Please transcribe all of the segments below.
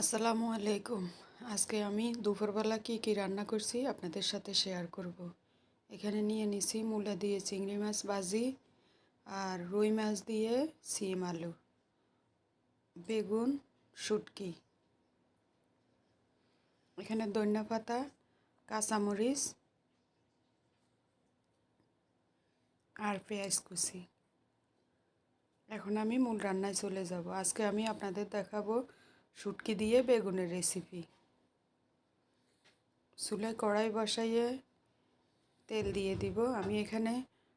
আসসালামু আলাইকুম। আজকে আমি দুপুরবেলা কী কী রান্না করছি আপনাদের সাথে শেয়ার করব। এখানে নিয়ে নিছি মূলা দিয়ে চিংড়ি মাছ ভাজি আর রুই মাছ দিয়ে সিম আলু, বেগুন, শুটকি। এখানে ধনিয়া পাতা, কাঁচামরিচ আর পেঁয়াজ কুচি। এখন আমি মূল রান্নায় চলে যাব। আজকে আমি আপনাদের দেখাবো শুটকি দিয়ে বেগুনের রেসিপি চুলায় কড়াই বসাইয়ে তেল দিয়ে দিব। আমি এখানে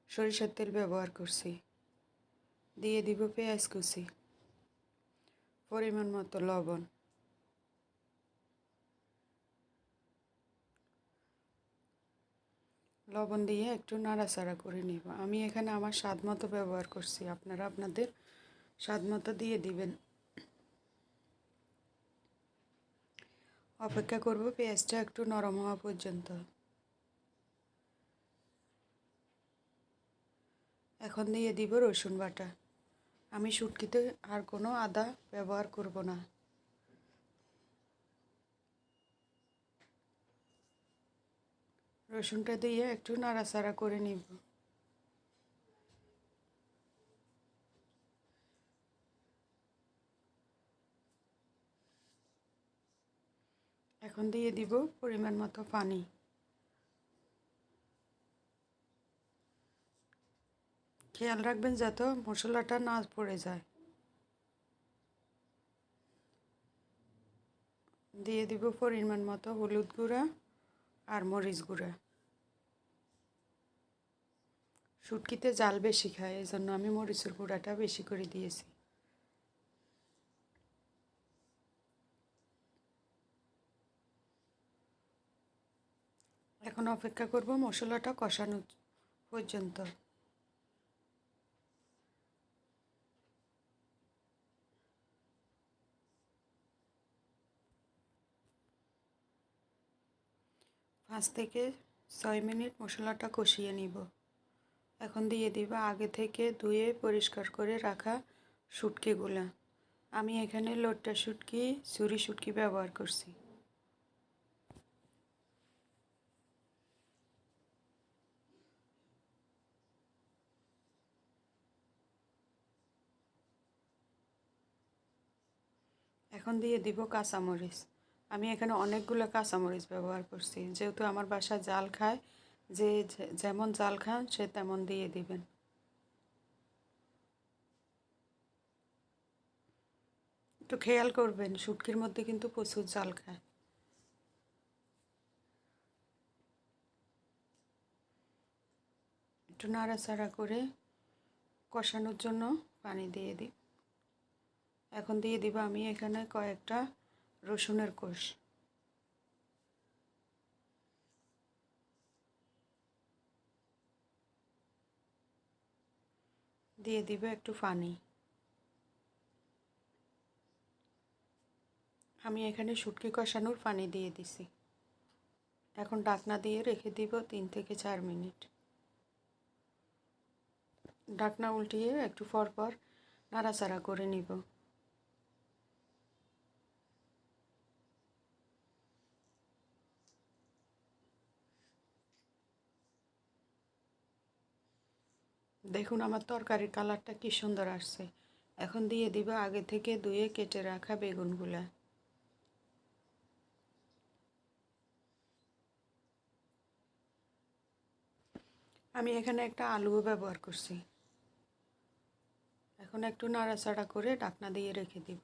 সরিষার তেল ব্যবহার করছি। দিয়ে দিব পেঁয়াজ কুচি, পরিমাণ মতো লবণ। লবণ দিয়ে একটু নাড়াচাড়া করে নিব। আমি এখানে আমার স্বাদ মতো ব্যবহার করছি। আপনারা আপনাদের স্বাদ মতো দিয়ে দিবেন। অপেক্ষা করব পেঁয়াজটা একটু নরম হওয়া পর্যন্ত। এখন দিয়ে দিব রসুন বাটা। আমি শুটকিতে আর কোনো আদা ব্যবহার করব না। রসুনটা দিয়ে একটু নাড়াচাড়া করে নিব। এখন দিয়ে দিব পরিমাণ মতো পানি। খেয়াল রাখবেন যাতে মশলাটা না পড়ে যায়। দিয়ে দিব পরিমাণ মতো হলুদ গুঁড়া আর মরিচ গুঁড়া। শুটকিতে জাল বেশি খায় এই জন্য আমি মরিচের গুঁড়াটা বেশি করে দিয়েছি। এখন অপেক্ষা করব মশলাটা কষানো পর্যন্ত। পাঁচ থেকে ছয় মিনিট মশলাটা কষিয়ে নিব। এখন দিয়ে দিব আগে থেকে ধুয়ে পরিষ্কার করে রাখা শুটকিগুলা। আমি এখানে লোটটা শুটকি চুরি শুটকি ব্যবহার করছি। এখন দিয়ে দিব কাঁচামরিচ। আমি এখানে অনেকগুলো কাঁচামরিচ ব্যবহার করছি। যেহেতু আমার বাসা জাল খায় যে যেমন জাল খান, সে তেমন দিয়ে দিবেন। একটু খেয়াল করবেন, শুটকির মধ্যে কিন্তু প্রচুর জাল খায়। একটু নাড়াচাড়া করে কষানোর জন্য পানি দিয়ে দিই। এখন দিয়ে দিব আমি এখানে কয়েকটা রসুনের কোষ। দিয়ে দিব একটু পানি। আমি এখানে শুটকি কষানোর পানি দিয়ে দিছি। এখন ডাকনা দিয়ে রেখে দিব তিন থেকে চার মিনিট। ডাকনা উল্টিয়ে একটু পর পর নাড়াচাড়া করে নিব। দেখুন আমার তরকারির কালারটা কি সুন্দর আসছে। এখন দিয়ে দিব আগে থেকে ধুয়ে কেটে রাখা বেগুনগুলা। আমি এখানে একটা আলুও ব্যবহার করছি। এখন একটু নাড়াচাড়া করে ডাকনা দিয়ে রেখে দিব।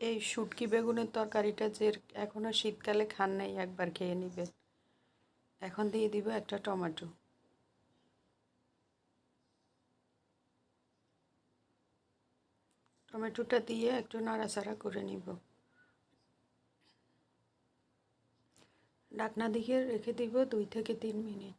এই শুটকি বেগুনের তরকারিটা যে এখনও শীতকালে খান নাই, একবার খেয়ে নেবেন। এখন দিয়ে দিব একটা টমেটো। টমেটোটা দিয়ে একটু নাড়াচাড়া করে নিব। ডাকনা দিকে রেখে দিব দুই থেকে তিন মিনিট।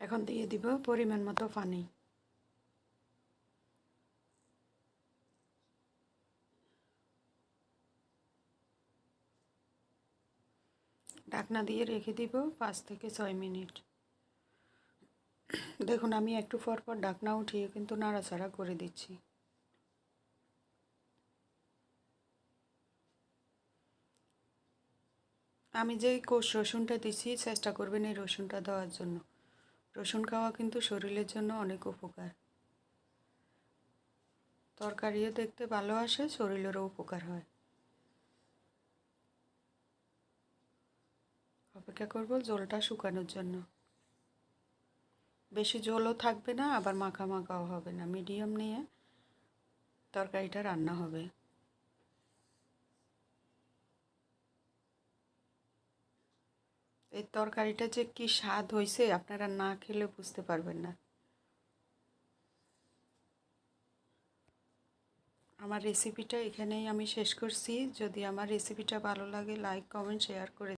এখন দিয়ে দিব পরিমাণ মতো পানি। ঢাকনা দিয়ে রেখে দিব পাঁচ থেকে ছয় মিনিট। দেখুন, আমি একটু পর পর ঢাকনা উঠিয়ে কিন্তু নাড়াচাড়া করে দিচ্ছি। আমি যে কোষ রসুনটা দিচ্ছি চেষ্টা করবেন এই রসুনটা দেওয়ার জন্য। রসুন খাওয়া কিন্তু শরীরের জন্য অনেক উপকার। তরকারিও দেখতে ভালো আসে, শরীরেরও উপকার হয়। অপেক্ষা করব জলটা শুকানোর জন্য। বেশি জলও থাকবে না, আবার মাখা মাখাও হবে না। মিডিয়াম নিয়ে তরকারিটা রান্না হবে। এই তরকারিটা যে কি স্বাদ হয়েছে আপনারা না খেলে বুঝতে পারবেন না। আমার রেসিপিটা এখানেই আমি শেষ করছি। যদি আমার রেসিপিটা ভালো লাগে লাইক কমেন্ট শেয়ার করে